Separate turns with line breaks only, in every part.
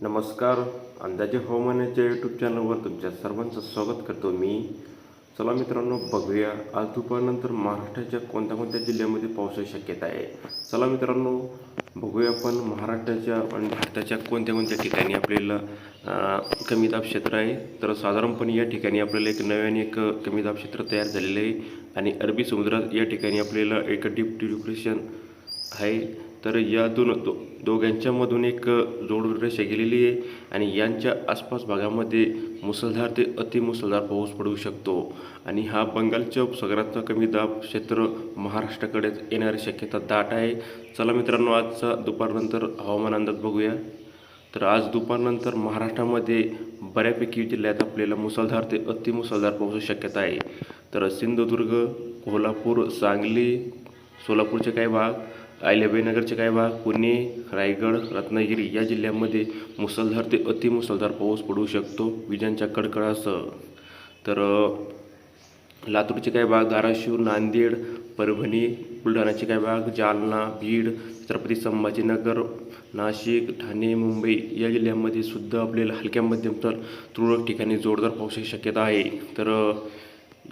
नमस्कार अंदाजे हवामानाच्या यूट्यूब चॅनलवर तुमच्या सर्वांचं स्वागत करतो मी. चला मित्रांनो बघूया आज दुपारनंतर महाराष्ट्राच्या कोणत्या कोणत्या जिल्ह्यामध्ये पावसाची शक्यता आहे. चला मित्रांनो बघूया आपण महाराष्ट्राच्या आणि भारताच्या कोणत्या कोणत्या ठिकाणी आपल्याला कमी दाब क्षेत्र आहे. तर साधारणपणे या ठिकाणी आपल्याला एक नव्याने एक कमी दाब क्षेत्र तयार झालेलं आहे. आणि अरबी समुद्रात या ठिकाणी आपल्याला एक डीप डिप्रेशन आहे. तर या दोन दो दोघांच्यामधून एक जोड रेषा गेलेली आहे आणि यांच्या आसपास भागामध्ये मुसळधार ते अतिमुसळधार पाऊस पडू शकतो. आणि हा बंगालच्या उपसागराचा कमी दाब क्षेत्र महाराष्ट्राकडे येणारी शक्यता दाट आहे. चला मित्रांनो आजचा दुपारनंतर हवामान अंदाज बघूया. तर आज दुपारनंतर महाराष्ट्रामध्ये बऱ्यापैकी जिल्ह्यात आपल्याला मुसळधार ते अतिमुसळधार पावसाची शक्यता आहे. तर सिंधुदुर्ग कोल्हापूर सांगली सोलापूरचे काही भाग अहिल्याबाईनगरचे काही भाग पुणे रायगड रत्नागिरी या जिल्ह्यांमध्ये मुसळधार ते अतिमुसळधार पाऊस पडू शकतो. विजांच्या कडकडासह. तर लातूरचे काही भाग धाराशिव नांदेड परभणी बुलढाण्याचे काही भाग जालना बीड छत्रपती संभाजीनगर नाशिक ठाणे मुंबई या जिल्ह्यांमध्ये सुद्धा आपल्याला हलक्या मध्यम तर तुरळक ठिकाणी जोरदार पावसाची शक्यता आहे. तर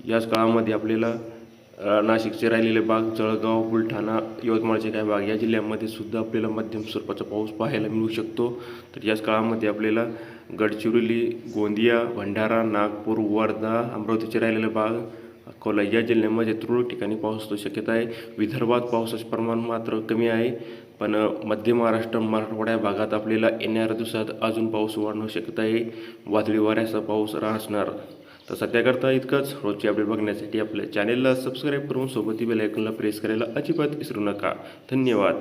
याच काळामध्ये आपल्याला नाशिकचे राहिलेले भाग जळगाव बुलढाणा यवतमाळचे काही भाग या जिल्ह्यामध्ये सुद्धा आपल्याला मध्यम स्वरूपाचा पाऊस पाहायला मिळू शकतो. तर याच काळामध्ये आपल्याला गडचिरोली गोंदिया भंडारा नागपूर वर्धा अमरावतीचे राहिलेले भाग अकोला या जिल्ह्यामध्ये तुरळक ठिकाणी पावसाची शक्यता आहे. विदर्भात पावसाचे प्रमाण मात्र कमी आहे. पण मध्य महाराष्ट्र मराठवाड्या भागात आपल्याला येणाऱ्या दिवसात अजून पाऊस वाढणं शक्यता आहे. वादळी वाऱ्याचा पाऊस राहणार तर सध्याकरता इतकंच. रोजची अपडेट बघण्यासाठी आपल्या चॅनेलला सबस्क्राईब करून सोबत बेल आयकॉनला प्रेस करायला अजिबात विसरू नका. धन्यवाद.